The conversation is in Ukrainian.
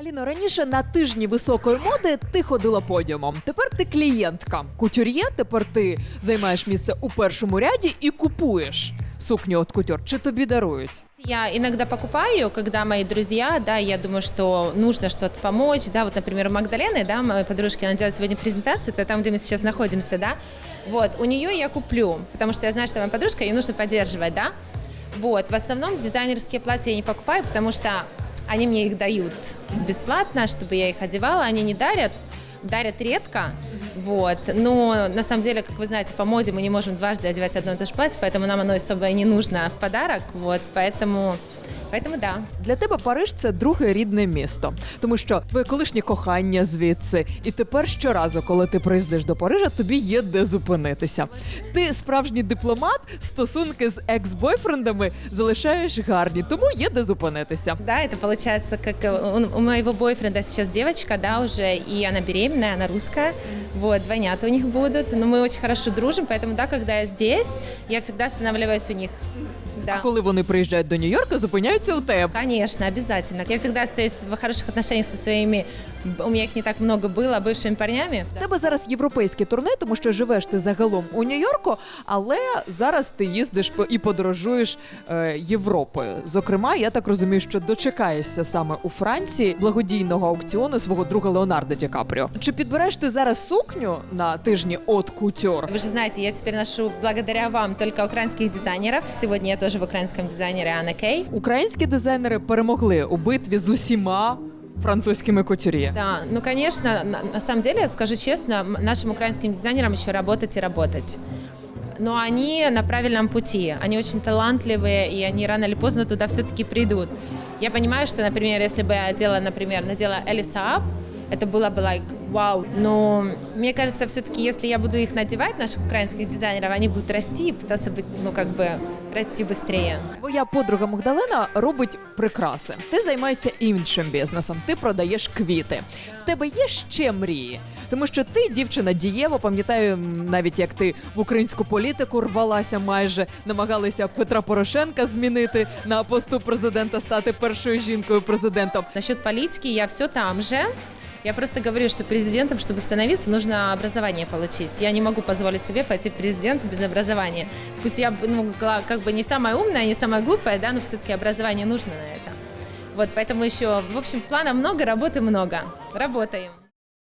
Аліно, раніше на тижні високої моди ти ходила подіумом. Тепер ти клієнтка. Кутюр'є, тепер ти займаєш місце у першому ряді і купуєш сукню от кутюр. Чи тобі дарують? Я иногда покупаю, когда мои друзья, да, я думаю, что нужно что-то помочь, да, вот, например, у Магдалины, да, моей подружки, она делает сегодня презентацию, это там, где мы сейчас находимся, да, вот, у нее я куплю, потому что я знаю, что моя подружка, ей нужно поддерживать, да, вот, в основном дизайнерские платья я не покупаю, потому что они мне их дают бесплатно, чтобы я их одевала, они не дарят, дарят редко, вот. Но на самом деле, как вы знаете, по моде мы не можем дважды одевать одно и то же платье, поэтому нам оно особо и не нужно в подарок. Вот, поэтому, поэтому да. Для тебе Париж це друге рідне місто, тому що твоє колишнє кохання звідси, і тепер щоразу, коли ти приїздиш до Парижа, тобі є де зупинитися. Ти справжній дипломат, стосунки з екс-бойфрендами залишаєш гарні, тому є де зупинитися. Да, это получается, как э, у, у моего бойфренда сейчас девочка, да, уже, и она беременная, она русская, вот, двойнята у них будут, но мы очень хорошо дружим, поэтому, да, когда я здесь, я всегда останавливаюсь у них, да. А коли вони приїжджають до Нью-Йорка, зупиняються у тебе. Конечно, обязательно. Я всегда остаюсь в хороших отношениях со своими, у меня их не так много было, бывшими парнями. У тебе зараз європейське турне, тому що живеш ти загалом у Нью-Йорку, але зараз ти їздиш по- і подорожуєш е, Європою. Зокрема, я так розумію, що дочекаєшся саме у Франції благодійного аукціону свого друга Леонардо Ді Капріо. Чи підбереш ти зараз сукню на тижні от кутюр? Вы же знаете, я теперь ношу благодаря вам только украинских дизайнеров. Сегодня я тоже в украинском дизайнере Анна Кей. Українські дизайнери перемогли у битві з усіма французькими кутюр'є. Да, ну, конечно, на, на самом деле, скажу честно, м- нашим украинским дизайнерам еще работать и работать. Но они на правильном пути, они очень талантливые, и они рано или поздно туда все-таки придут. Я понимаю, что, например, если бы я одела, например, надела Элиса Ап, это было бы like вау. Но мне кажется, все-таки, если я буду их надевать, наших украинских дизайнеров, они будут расти и пытаться быть, ну, как бы, расти быстрее. Твоя подруга Магдалена робить прикраси. Ти займаєшся іншим бізнесом. Ти продаєш квіти. В тебе є ще мрії. Тому що ти дівчина дієва, пам'ятаю м, навіть як ти в українську політику рвалася майже, намагалися Петра Порошенка змінити на посту президента, стати першою жінкою президентом. Насчет политики я все там же. Я просто говорю, что президентом, чтобы становиться, нужно образование получить. Я не могу позволить себе пойти в президент без образования. Пусть я ну, гла- как бы не самая умная, не самая глупая, да, но все-таки образование нужно на это. Вот, поэтому еще, в общем, планов много, работы много. Работаем.